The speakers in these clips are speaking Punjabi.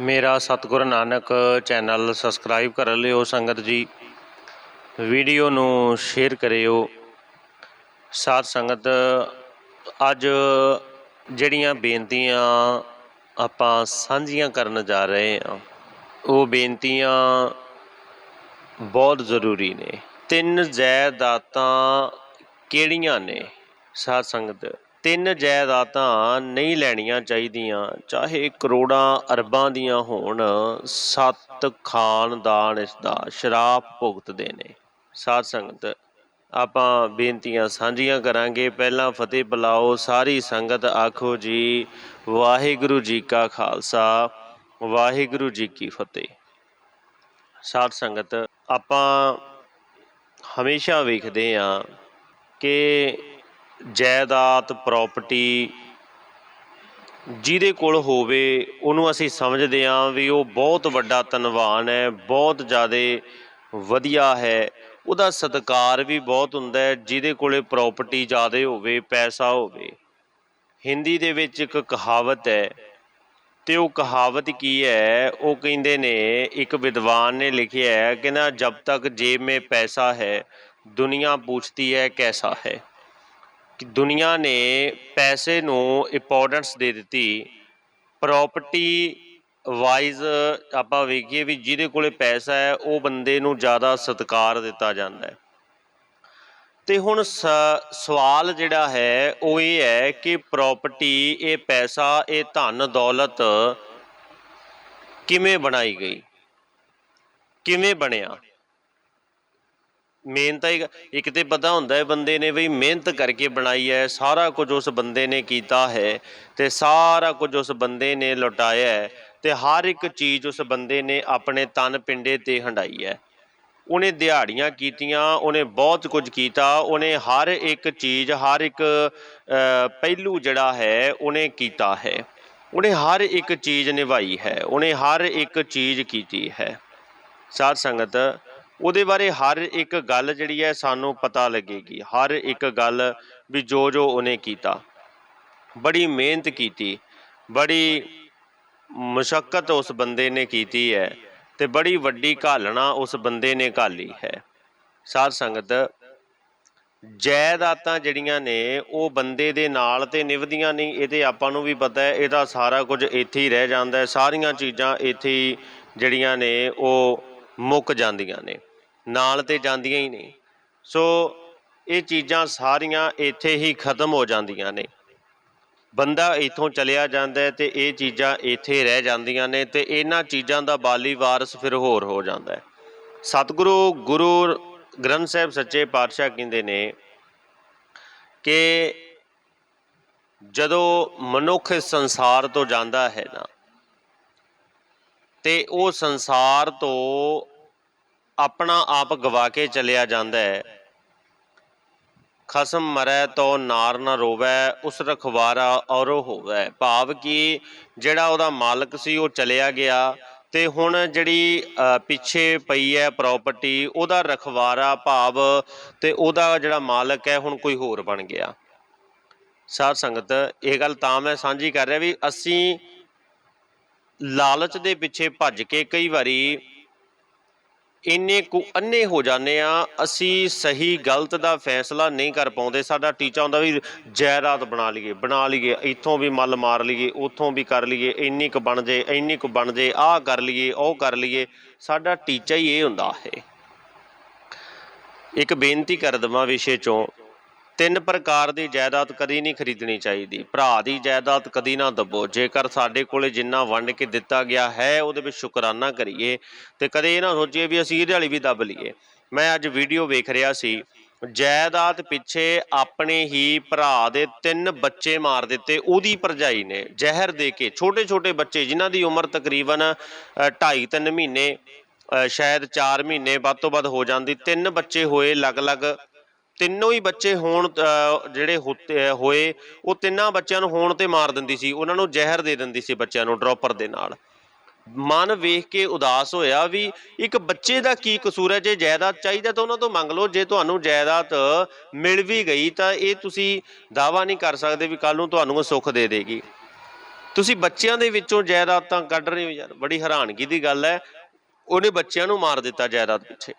ਮੇਰਾ ਸਤਿਗੁਰ ਨਾਨਕ ਚੈਨਲ ਸਬਸਕ੍ਰਾਈਬ ਕਰ ਲਿਓ ਸੰਗਤ ਜੀ। ਵੀਡੀਓ ਨੂੰ ਸ਼ੇਅਰ ਕਰਿਓ। ਸਾਧ ਸੰਗਤ, ਅੱਜ ਜਿਹੜੀਆਂ ਬੇਨਤੀਆਂ ਆਪਾਂ ਸਾਂਝੀਆਂ ਕਰਨ ਜਾ ਰਹੇ ਹਾਂ, ਉਹ ਬੇਨਤੀਆਂ ਬਹੁਤ ਜ਼ਰੂਰੀ ਨੇ। ਤਿੰਨ ਜਾਇਦਾਦਾਂ ਕਿਹੜੀਆਂ ਨੇ? ਸਾਧ ਸੰਗਤ ਤਿੰਨ ਜਾਇਦਾਦਾਂ ਨਹੀਂ ਲੈਣੀਆਂ ਚਾਹੀਦੀਆਂ, ਚਾਹੇ ਕਰੋੜਾਂ ਅਰਬਾਂ ਦੀਆਂ ਹੋਣ, ਸੱਤ ਖਾਨਦਾਨ ਇਸ ਦਾ ਸ਼ਰਾਪ ਭੁਗਤਦੇ ਨੇ। ਸਾਧ ਸੰਗਤ, ਆਪਾਂ ਬੇਨਤੀਆਂ ਸਾਂਝੀਆਂ ਕਰਾਂਗੇ। ਪਹਿਲਾਂ ਫਤਿਹ ਬੁਲਾਓ, ਸਾਰੀ ਸੰਗਤ ਆਖੋ ਜੀ, ਵਾਹਿਗੁਰੂ ਜੀ ਕਾ ਖਾਲਸਾ, ਵਾਹਿਗੁਰੂ ਜੀ ਕੀ ਫਤਿਹ। ਸਾਧ ਸੰਗਤ, ਆਪਾਂ ਹਮੇਸ਼ਾ ਵੇਖਦੇ ਹਾਂ ਕਿ ਜਾਇਦਾਦ ਪ੍ਰਾਪਰਟੀ ਜਿਹਦੇ ਕੋਲ ਹੋਵੇ, ਉਹਨੂੰ ਅਸੀਂ ਸਮਝਦੇ ਹਾਂ ਵੀ ਉਹ ਬਹੁਤ ਵੱਡਾ ਧਨਵਾਨ ਹੈ, ਬਹੁਤ ਜ਼ਿਆਦਾ ਵਧੀਆ ਹੈ। ਉਹਦਾ ਸਤਕਾਰ ਵੀ ਬਹੁਤ ਹੁੰਦਾ ਹੈ, ਜਿਹਦੇ ਕੋਲੇ ਪ੍ਰਾਪਰਟੀ ਜ਼ਿਆਦਾ ਹੋਵੇ, ਪੈਸਾ ਹੋਵੇ। ਹਿੰਦੀ ਦੇ ਵਿੱਚ ਇੱਕ ਕਹਾਵਤ ਹੈ ਤੇ ਉਹ ਕਹਾਵਤ ਕੀ ਹੈ? ਉਹ ਕਹਿੰਦੇ ਨੇ, ਇੱਕ ਵਿਦਵਾਨ ਨੇ ਲਿਖਿਆ ਹੈ ਕਿ ਨਾ, ਜਬ ਤੱਕ ਜੇਬ ਮੇ ਪੈਸਾ ਹੈ, ਦੁਨੀਆ ਪੁੱਛਦੀ ਹੈ ਕੈਸਾ ਹੈ। ਕਿ ਦੁਨੀਆ ਨੇ ਪੈਸੇ ਨੂੰ ਇੰਪੋਰਟੈਂਸ ਦੇ ਦਿੱਤੀ ਪ੍ਰਾਪਰਟੀ ਵਾਈਜ਼ ਆਪਾਂ ਵੇਖੀਏ ਵੀ ਜਿਹਦੇ ਕੋਲੇ ਪੈਸਾ ਹੈ, ਉਹ ਬੰਦੇ ਨੂੰ ਜ਼ਿਆਦਾ ਸਤਿਕਾਰ ਦਿੱਤਾ ਜਾਂਦਾ ਹੈ। ਤੇ ਹੁਣ ਸ- ਸਵਾਲ ਜਿਹੜਾ ਹੈ, ਉਹ ਇਹ ਹੈ ਕਿ ਪ੍ਰਾਪਰਟੀ ਇਹ ਪੈਸਾ, ਇਹ ਧਨ, ਦੌਲਤ ਕਿਵੇਂ ਬਣਾਈ ਗਈ? ਕਿਵੇਂ ਬਣਿਆ? ਮਿਹਨਤ ਹੀ ਇੱਕ ਤੇ ਪਤਾ ਹੁੰਦਾ ਹੈ ਬੰਦੇ ਨੇ ਵੀ ਮਿਹਨਤ ਕਰਕੇ ਬਣਾਈ ਹੈ, ਸਾਰਾ ਕੁਝ ਉਸ ਬੰਦੇ ਨੇ ਕੀਤਾ ਹੈ ਤੇ ਸਾਰਾ ਕੁਝ ਉਸ ਬੰਦੇ ਨੇ ਲੁਟਾਇਆ ਹੈ ਤੇ ਹਰ ਇੱਕ ਚੀਜ਼ ਉਸ ਬੰਦੇ ਨੇ ਆਪਣੇ ਤਨ ਪਿੰਡੇ ਤੇ ਹੰਡਾਈ ਹੈ। ਉਹਨੇ ਦਿਹਾੜੀਆਂ ਕੀਤੀਆਂ, ਉਹਨੇ ਬਹੁਤ ਕੁਝ ਕੀਤਾ, ਉਹਨੇ ਹਰ ਇੱਕ ਚੀਜ਼, ਹਰ ਇੱਕ ਪਹਿਲੂ ਜਿਹੜਾ ਹੈ, ਉਹਨੇ ਕੀਤਾ ਹੈ। ਉਹਨੇ ਹਰ ਇੱਕ ਚੀਜ਼ ਨਿਭਾਈ ਹੈ, ਉਹਨੇ ਹਰ ਇੱਕ ਚੀਜ਼ ਕੀਤੀ ਹੈ। ਸਾਧ ਸੰਗਤ ਉਹਦੇ ਬਾਰੇ ਹਰ ਇੱਕ ਗੱਲ ਜਿਹੜੀ ਹੈ ਸਾਨੂੰ ਪਤਾ ਲੱਗੇਗੀ। ਹਰ ਇੱਕ ਗੱਲ ਵੀ ਜੋ ਜੋ ਉਹਨੇ ਕੀਤਾ। ਬੜੀ ਮਿਹਨਤ ਕੀਤੀ। ਬੜੀ ਮੁਸ਼ਕਲ ਉਸ ਬੰਦੇ ਨੇ ਕੀਤੀ ਹੈ ਤੇ ਬੜੀ ਵੱਡੀ ਘਾਲਣਾ ਉਸ ਬੰਦੇ ਨੇ ਘਾਲੀ ਹੈ। ਸਾਧ ਸੰਗਤ, ਜਾਇਦਾਦਾਂ ਜਿਹੜੀਆਂ ਨੇ, ਉਹ ਬੰਦੇ ਦੇ ਨਾਲ ਤੇ ਨਿਭਦੀਆਂ ਨਹੀਂ, ਇਹ ਤੇ ਆਪਾਂ ਨੂੰ ਵੀ ਪਤਾ ਹੈ ਇਹਦਾ ਸਾਰਾ ਕੁਝ ਇੱਥੇ ਹੀ ਰਹਿ ਜਾਂਦਾ ਹੈ। ਸਾਰੀਆਂ ਚੀਜ਼ਾਂ ਇੱਥੇ ਹੀ ਜਿਹੜੀਆਂ ਨੇ, ਉਹ ਮੁੱਕ ਜਾਂਦੀਆਂ ਨੇ। ਨਾਲ ਤੇ ਜਾਂਦੀਆਂ ਹੀ ਨੇ ਸੋ ਇਹ ਚੀਜ਼ਾਂ ਸਾਰੀਆਂ ਇੱਥੇ ਹੀ ਖਤਮ ਹੋ ਜਾਂਦੀਆਂ ਨੇ। ਬੰਦਾ ਇੱਥੋਂ ਚਲਿਆ ਜਾਂਦਾ ਹੈ ਤੇ ਇਹ ਚੀਜ਼ਾਂ ਇੱਥੇ ਰਹਿ ਜਾਂਦੀਆਂ ਨੇ ਤੇ ਇਹਨਾਂ ਚੀਜ਼ਾਂ ਦਾ ਬਾਲੀ ਵਾਰਸ ਫਿਰ ਹੋਰ ਹੋ ਜਾਂਦਾ ਹੈ। ਸਤਿਗੁਰੂ, ਗੁਰੂ ਗ੍ਰੰਥ ਸਾਹਿਬ ਸੱਚੇ ਪਾਤਸ਼ਾਹ ਕਹਿੰਦੇ ਨੇ ਕਿ ਜਦੋਂ ਮਨੁੱਖ ਸੰਸਾਰ ਤੋਂ ਜਾਂਦਾ ਹੈ ਨਾ, ਤੇ ਉਹ ਸੰਸਾਰ ਤੋਂ ਆਪਣਾ ਆਪ ਗਵਾ ਕੇ ਚਲਿਆ ਜਾਂਦਾ ਹੈ। ਖਸਮ ਮਰੈ ਤੋ ਨਾਰ ਨਾ ਰੋਵੈ, ਉਸ ਰਖਵਾਰਾ ਔਰੋ ਹੋਵੇ। ਭਾਵ ਕਿ ਜਿਹੜਾ ਉਹਦਾ ਮਾਲਕ ਸੀ, ਉਹ ਚਲਿਆ ਗਿਆ ਤੇ ਹੁਣ ਜਿਹੜੀ ਪਿੱਛੇ ਪਈ ਹੈ ਪ੍ਰਾਪਰਟੀ ਉਹਦਾ ਰਖਵਾਰਾ ਭਾਵ ਤੇ ਉਹਦਾ ਜਿਹੜਾ ਮਾਲਕ ਹੈ, ਹੁਣ ਕੋਈ ਹੋਰ ਬਣ ਗਿਆ। ਸਾਧ ਸੰਗਤ, ਇਹ ਗੱਲ ਤਾਂ ਮੈਂ ਸਾਂਝੀ ਕਰ ਰਿਹਾ ਵੀ ਅਸੀਂ ਲਾਲਚ ਦੇ ਪਿੱਛੇ ਭੱਜ ਕੇ ਕਈ ਵਾਰੀ ਇੰਨੇ ਕੁ ਅੰਨੇ ਹੋ ਜਾਂਦੇ ਆ, ਅਸੀਂ ਸਹੀ ਗਲਤ ਦਾ ਫੈਸਲਾ ਨਹੀਂ ਕਰ ਪਾਉਂਦੇ। ਸਾਡਾ ਟੀਚਾ ਹੁੰਦਾ ਵੀ ਜਾਇਦਾਦ ਬਣਾ ਲਈਏ ਬਣਾ ਲਈਏ, ਇੱਥੋਂ ਵੀ ਮੱਲ ਮਾਰ ਲਈਏ, ਉੱਥੋਂ ਵੀ ਕਰ ਲਈਏ, ਇੰਨੀ ਕੁ ਬਣ ਜੇ, ਇੰਨੀ ਕੁ ਬਣ ਜੇ, ਆਹ ਕਰ ਲਈਏ, ਉਹ ਕਰ ਲਈਏ। ਸਾਡਾ ਟੀਚਾ ਹੀ ਇਹ ਹੁੰਦਾ ਹੈ। ਇੱਕ ਬੇਨਤੀ ਕਰ ਦਵਾਂ ਵਿਸ਼ੇ ਚੋਂ ਤਿੰਨ ਪ੍ਰਕਾਰ ਦੀ ਜਾਇਦਾਦ ਕਦੀ ਨਹੀਂ ਖਰੀਦਣੀ ਚਾਹੀਦੀ। ਭਰਾ ਦੀ ਜਾਇਦਾਦ ਕਦੀ ਨਾ ਦੱਬੋ। ਜੇਕਰ ਸਾਡੇ ਕੋਲੇ ਜਿੰਨਾ ਵੰਡ ਕੇ ਦਿੱਤਾ ਗਿਆ ਹੈ, ਉਹਦੇ ਵਿੱਚ ਸ਼ੁਕਰਾਨਾ ਕਰੀਏ ਤੇ ਕਦੇ ਇਹ ਨਾ ਸੋਚੀਏ ਵੀ ਅਸੀਂ ਇਹਦੇ ਵਾਲੀ ਵੀ ਦੱਬ ਲਈਏ। ਮੈਂ ਅੱਜ ਵੀਡੀਓ ਵੇਖ ਰਿਹਾ ਸੀ, ਜਾਇਦਾਦ ਪਿੱਛੇ ਆਪਣੇ ਹੀ ਭਰਾ ਦੇ ਤਿੰਨ ਬੱਚੇ ਮਾਰ ਦਿੱਤੇ, ਉਹਦੀ ਭਰਜਾਈ ਨੇ ਜ਼ਹਿਰ ਦੇ ਕੇ। ਛੋਟੇ ਛੋਟੇ ਬੱਚੇ ਜਿਨ੍ਹਾਂ ਦੀ ਉਮਰ ਤਕਰੀਬਨ 2.5 3 ਮਹੀਨੇ ਸ਼ਾਇਦ 4 ਮਹੀਨੇ ਵੱਧ ਤੋਂ ਵੱਧ ਹੋ ਜਾਂਦੀ, ਤਿੰਨ ਬੱਚੇ ਹੋਏ ਅਲੱਗ-ਅਲੱਗ ਤਿੰਨੋਂ ਹੀ ਬੱਚੇ ਹੋਣ ਜਿਹੜੇ ਹੋਏ, ਉਹ ਤਿੰਨਾਂ ਬੱਚਿਆਂ ਨੂੰ ਹੋਣ ਤੇ ਮਾਰ ਦਿੰਦੀ ਸੀ। ਉਹਨਾਂ ਨੂੰ ਜ਼ਹਿਰ ਦੇ ਦਿੰਦੀ ਸੀ ਬੱਚਿਆਂ ਨੂੰ ਡ੍ਰੌਪਰ ਦੇ ਨਾਲ। ਮਨ ਵੇਖ ਕੇ ਉਦਾਸ ਹੋਇਆ ਵੀ ਇੱਕ ਬੱਚੇ ਦਾ ਕੀ ਕਸੂਰ ਹੈ? ਜੇ ਜਾਇਦਾਦ ਚਾਹੀਦਾ ਤਾਂ ਉਹਨਾਂ ਤੋਂ ਮੰਗ ਲਓ। ਜੇ ਤੁਹਾਨੂੰ ਜਾਇਦਾਦ ਮਿਲ ਵੀ ਗਈ ਤਾਂ ਇਹ ਤੁਸੀਂ ਦਾਵਾ ਨਹੀਂ ਕਰ ਸਕਦੇ ਵੀ ਕੱਲ ਨੂੰ ਤੁਹਾਨੂੰ ਉਹ ਸੁੱਖ ਦੇ ਦੇਗੀ। ਤੁਸੀਂ ਬੱਚਿਆਂ ਦੇ ਵਿੱਚੋਂ ਜਾਇਦਾਦ ਤਾਂ ਕੱਢ ਰਹੇ ਹੋ ਯਾਰ। ਬੜੀ ਹੈਰਾਨਗੀ ਦੀ ਗੱਲ ਹੈ। ਉਹਨੇ ਬੱਚਿਆਂ ਨੂੰ ਮਾਰ ਦਿੱਤਾ ਜਾਇਦਾਦ ਪਿੱਛੇ।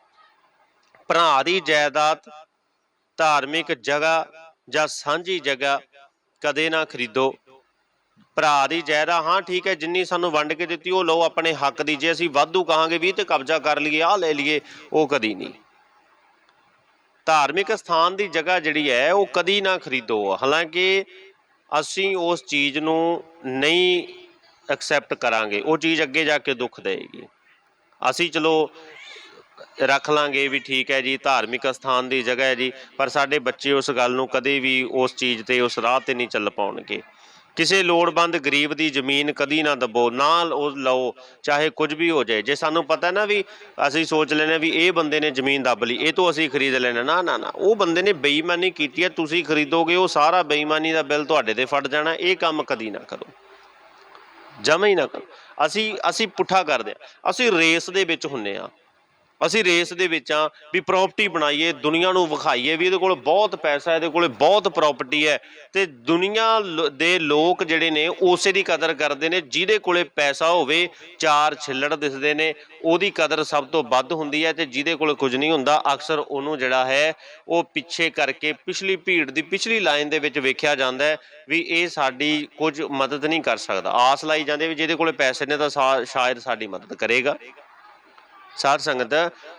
ਭਰਾ ਦੀ ਜਾਇਦਾਦ ਧਾਰਮਿਕ ਜਗ੍ਹਾ ਜਾਂ ਸਾਂਝੀ ਜਗ੍ਹਾ ਕਦੇ ਨਾ ਖਰੀਦੋ। ਭਰਾ ਦੀ ਜਾਇਦਾਦ ਹਾਂ, ਠੀਕ ਹੈ, ਜਿੰਨੀ ਸਾਨੂੰ ਵੰਡ ਕੇ ਦਿੱਤੀ, ਉਹ ਲਓ ਆਪਣੇ ਹੱਕ ਦੀ। ਜੇ ਅਸੀਂ ਵਾਧੂ ਕਹਾਂਗੇ ਵੀ ਤੇ ਕਬਜ਼ਾ ਕਰ ਲਈਏ, ਆਹ ਲੈ ਲਈਏ, ਉਹ ਕਦੀ ਨਹੀਂ। ਧਾਰਮਿਕ ਸਥਾਨ ਦੀ ਜਗ੍ਹਾ ਜਿਹੜੀ ਹੈ, ਉਹ ਕਦੀ ਨਾ ਖਰੀਦੋ। ਹਾਲਾਂਕਿ ਅਸੀਂ ਉਸ ਚੀਜ਼ ਨੂੰ ਨਹੀਂ ਐਕਸੈਪਟ ਕਰਾਂਗੇ। ਉਹ ਚੀਜ਼ ਅੱਗੇ ਜਾ ਕੇ ਦੁੱਖ ਦੇਏਗੀ। ਅਸੀਂ ਚਲੋ ਰੱਖ ਲਾਂਗੇ ਵੀ ਠੀਕ ਹੈ ਜੀ, ਧਾਰਮਿਕ ਸਥਾਨ ਦੀ ਜਗ੍ਹਾ ਹੈ ਜੀ, ਪਰ ਸਾਡੇ ਬੱਚੇ ਉਸ ਗੱਲ ਨੂੰ ਕਦੇ ਵੀ ਉਸ ਚੀਜ਼ ਤੇ, ਉਸ ਰਾਹ ਤੇ ਨਹੀਂ ਚੱਲ ਪਾਉਣਗੇ। ਕਿਸੇ ਲੋੜਵੰਦ ਗਰੀਬ ਦੀ ਜ਼ਮੀਨ ਕਦੀ ਨਾ ਦਬੋ ਨਾ ਉਹ ਲਓ, ਚਾਹੇ ਕੁਝ ਵੀ ਹੋ ਜਾਏ। ਜੇ ਸਾਨੂੰ ਪਤਾ ਨਾ ਵੀ ਅਸੀਂ ਸੋਚ ਲੈਨੇ ਵੀ ਇਹ ਬੰਦੇ ਨੇ ਜ਼ਮੀਨ ਦੱਬ ਲਈ, ਇਹ ਤੋਂ ਅਸੀਂ ਖਰੀਦ ਲੈਣਾ, ਨਾ ਨਾ ਨਾ, ਉਹ ਬੰਦੇ ਨੇ ਬੇਈਮਾਨੀ ਕੀਤੀ ਹੈ, ਤੁਸੀਂ ਖਰੀਦੋਗੇ, ਉਹ ਸਾਰਾ ਬੇਈਮਾਨੀ ਦਾ ਬਿੱਲ ਤੁਹਾਡੇ ਤੇ ਫਟ ਜਾਣਾ, ਇਹ ਕੰਮ ਕਦੀ ਨਾ ਕਰੋ। ਜਮਾ ਹੀ ਨਾ ਕਰੋ। ਅਸੀਂ ਅਸੀਂ ਪੁੱਠਾ ਕਰਦੇ ਆ ਅਸੀਂ ਰੇਸ ਦੇ ਵਿੱਚ ਹੁੰਨੇ ਆ ਅਸੀਂ ਰੇਸ ਦੇ ਵਿੱਚ ਆ ਵੀ ਪ੍ਰਾਪਰਟੀ ਬਣਾਈਏ, ਦੁਨੀਆ ਨੂੰ ਵਿਖਾਈਏ ਵੀ ਇਹਦੇ ਕੋਲ ਬਹੁਤ ਪੈਸਾ, ਇਹਦੇ ਕੋਲ ਬਹੁਤ ਪ੍ਰਾਪਰਟੀ ਹੈ ਤੇ ਦੁਨੀਆ ਲ- ਦੇ ਲੋਕ ਜਿਹੜੇ ਨੇ ਉਸੇ ਦੀ ਕਦਰ ਕਰਦੇ ਨੇ, ਜਿਹਦੇ ਕੋਲੇ ਪੈਸਾ ਹੋਵੇ, ਚਾਰ ਛਿੱਲੜ ਦਿਸਦੇ ਨੇ, ਉਹਦੀ ਕਦਰ ਸਭ ਤੋਂ ਵੱਧ ਹੁੰਦੀ ਹੈ ਤੇ ਜਿਹਦੇ ਕੋਲ ਕੁਝ ਨਹੀਂ ਹੁੰਦਾ, ਅਕਸਰ ਉਹਨੂੰ ਜਿਹੜਾ ਹੈ ਉਹ ਪਿੱਛੇ ਕਰਕੇ ਪਿਛਲੀ ਭੀੜ ਦੀ ਪਿਛਲੀ ਲਾਈਨ ਦੇ ਵਿੱਚ ਵੇਖਿਆ ਜਾਂਦਾ ਹੈ ਵੀ ਇਹ ਸਾਡੀ ਕੁਝ ਮਦਦ ਨਹੀਂ ਕਰ ਸਕਦਾ। ਆਸ ਲਾਈ ਜਾਂਦੇ ਵੀ ਜਿਹਦੇ ਕੋਲੇ ਪੈਸੇ ਨੇ ਤਾਂ ਸ਼ਾ- ਸ਼ਾਇਦ ਸਾਡੀ ਮਦਦ ਕਰੇਗਾ। ਸਾਧ ਸੰਗਤ,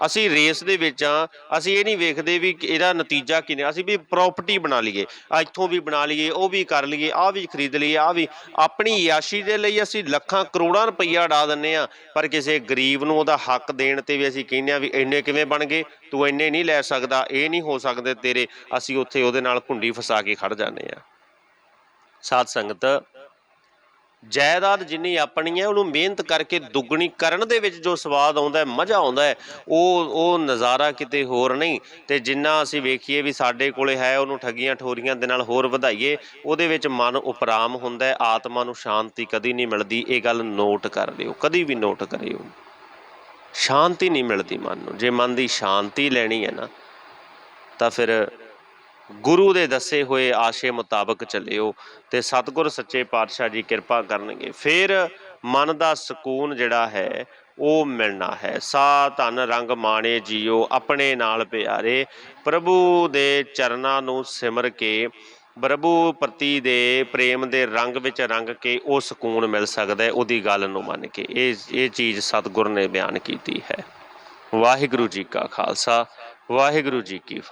ਅਸੀਂ ਰੇਸ ਦੇ ਵਿੱਚ ਆ ਅਸੀਂ ਇਹ ਨਹੀਂ ਵੇਖਦੇ ਵੀ ਇਹਦਾ ਨਤੀਜਾ ਕਿਨੇ ਅਸੀਂ ਵੀ ਪ੍ਰਾਪਰਟੀ ਬਣਾ ਲਈਏ, ਇੱਥੋਂ ਵੀ ਬਣਾ ਲਈਏ, ਉਹ ਵੀ ਕਰ ਲਈਏ ਆ ਵੀ ਖਰੀਦ ਲਈਏ ਆ ਵੀ, ਆਪਣੀ ਯਾਸ਼ੀ ਦੇ ਲਈ ਅਸੀਂ ਲੱਖਾਂ ਕਰੋੜਾਂ ਰੁਪਈਆ ਉਡਾ ਦਿੰਨੇ ਆ ਪਰ ਕਿਸੇ ਗਰੀਬ ਨੂੰ ਉਹਦਾ ਹੱਕ ਦੇਣ ਤੇ ਵੀ ਅਸੀਂ ਕਹਿੰਦੇ ਆ ਵੀ ਇੰਨੇ ਕਿਵੇਂ ਬਣ ਗਏ, ਤੂੰ ਇੰਨੇ ਨਹੀਂ ਲੈ ਸਕਦਾ, ਇਹ ਨਹੀਂ ਹੋ ਸਕਦੇ ਤੇਰੇ, ਅਸੀਂ ਉੱਥੇ ਉਹਦੇ ਨਾਲ ਘੁੰਡੀ ਫਸਾ ਕੇ ਖੜ ਜਾਂਦੇ ਆ ਸਾਧ ਸੰਗਤ ਜਾਇਦਾਦ ਜਿੰਨੀ ਆਪਣੀ ਹੈ, ਉਹਨੂੰ ਮਿਹਨਤ ਕਰਕੇ ਦੁੱਗਣੀ ਕਰਨ ਦੇ ਵਿੱਚ ਜੋ ਸਵਾਦ ਆਉਂਦਾ ਹੈ, ਮਜ਼ਾ ਆਉਂਦਾ ਹੈ, ਉਹ ਉਹ ਨਜ਼ਾਰਾ ਕਿਤੇ ਹੋਰ ਨਹੀਂ। ਤੇ ਜਿੰਨਾ ਅਸੀਂ ਵੇਖੀਏ ਵੀ ਸਾਡੇ ਕੋਲੇ ਹੈ, ਉਹਨੂੰ ਠੱਗੀਆਂ ਠੋਰੀਆਂ ਦੇ ਨਾਲ ਹੋਰ ਵਧਾਈਏ, ਉਹਦੇ ਵਿੱਚ ਮਨ ਉਪਰਾਮ ਹੁੰਦਾ ਹੈ, ਆਤਮਾ ਨੂੰ ਸ਼ਾਂਤੀ ਕਦੀ ਨਹੀਂ ਮਿਲਦੀ, ਇਹ ਗੱਲ ਨੋਟ ਕਰ ਲਿਓ, ਕਦੀ ਵੀ ਨੋਟ ਕਰਿਓ। ਸ਼ਾਂਤੀ ਨਹੀਂ ਮਿਲਦੀ ਮਨ ਨੂੰ, ਜੇ ਮਨ ਦੀ ਸ਼ਾਂਤੀ ਲੈਣੀ ਹੈ ਨਾ, ਤਾਂ ਫਿਰ ਗੁਰੂ ਦੇ ਦੱਸੇ ਹੋਏ ਆਸ਼ੇ ਮੁਤਾਬਕ ਚੱਲਿਓ ਤੇ ਸਤਿਗੁਰ ਸੱਚੇ ਪਾਤਸ਼ਾਹ ਜੀ ਕਿਰਪਾ ਕਰਨਗੇ। ਫਿਰ ਮਨ ਦਾ ਸਕੂਨ ਜਿਹੜਾ ਹੈ, ਉਹ ਮਿਲਣਾ ਹੈ। ਸਾ ਧਨ ਰੰਗ ਮਾਣੇ ਜੀਓ ਆਪਣੇ ਨਾਲ ਪਿਆਰੇ। ਪ੍ਰਭੂ ਦੇ ਚਰਨਾਂ ਨੂੰ ਸਿਮਰ ਕੇ, ਪ੍ਰਭੂ ਪ੍ਰਤੀ ਦੇ ਪ੍ਰੇਮ ਦੇ ਰੰਗ ਵਿੱਚ ਰੰਗ ਕੇ ਉਹ ਸਕੂਨ ਮਿਲ ਸਕਦਾ ਹੈ, ਉਹਦੀ ਗੱਲ ਨੂੰ ਮੰਨ ਕੇ। ਇਹ ਇਹ ਚੀਜ਼ ਸਤਿਗੁਰ ਨੇ ਬਿਆਨ ਕੀਤੀ ਹੈ। ਵਾਹਿਗੁਰੂ ਜੀ ਕਾ ਖਾਲਸਾ, ਵਾਹਿਗੁਰੂ ਜੀ ਕੀ ਫਤਿਹ।